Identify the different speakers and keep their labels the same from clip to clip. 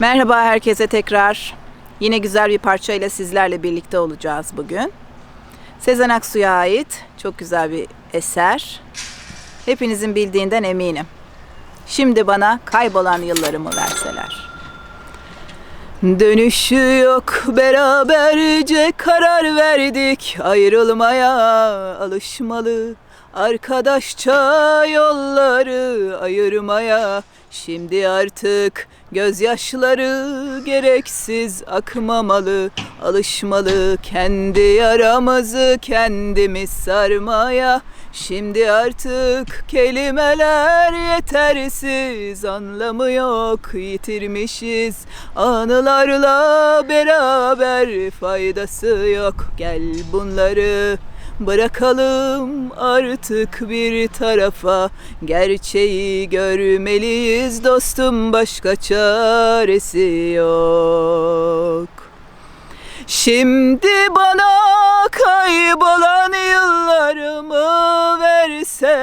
Speaker 1: Merhaba herkese tekrar. Yine güzel bir parçayla sizlerle birlikte olacağız bugün. Sezen Aksu'ya ait çok güzel bir eser. Hepinizin bildiğinden eminim. Şimdi bana kaybolan yıllarımı verseler. Dönüşü yok beraberce karar verdik ayrılmaya alışmalı arkadaşça yolları ayırmaya şimdi artık gözyaşları gereksiz akmamalı alışmalı kendi yaramızı kendimiz sarmaya. Şimdi artık kelimeler yetersiz anlamı yok yitirmişiz. Anılarla beraber faydası yok gel bunları bırakalım artık bir tarafa. Gerçeği görmeliyiz dostum başka çaresi yok. Şimdi bana kaybolan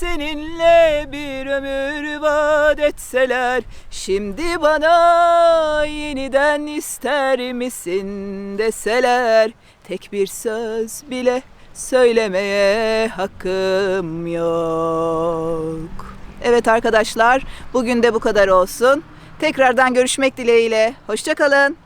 Speaker 1: seninle bir ömür vaat etseler Şimdi bana yeniden ister misin deseler Tek bir söz bile söylemeye hakkım yok Evet arkadaşlar bugün de bu kadar olsun. Tekrardan görüşmek dileğiyle. Hoşçakalın.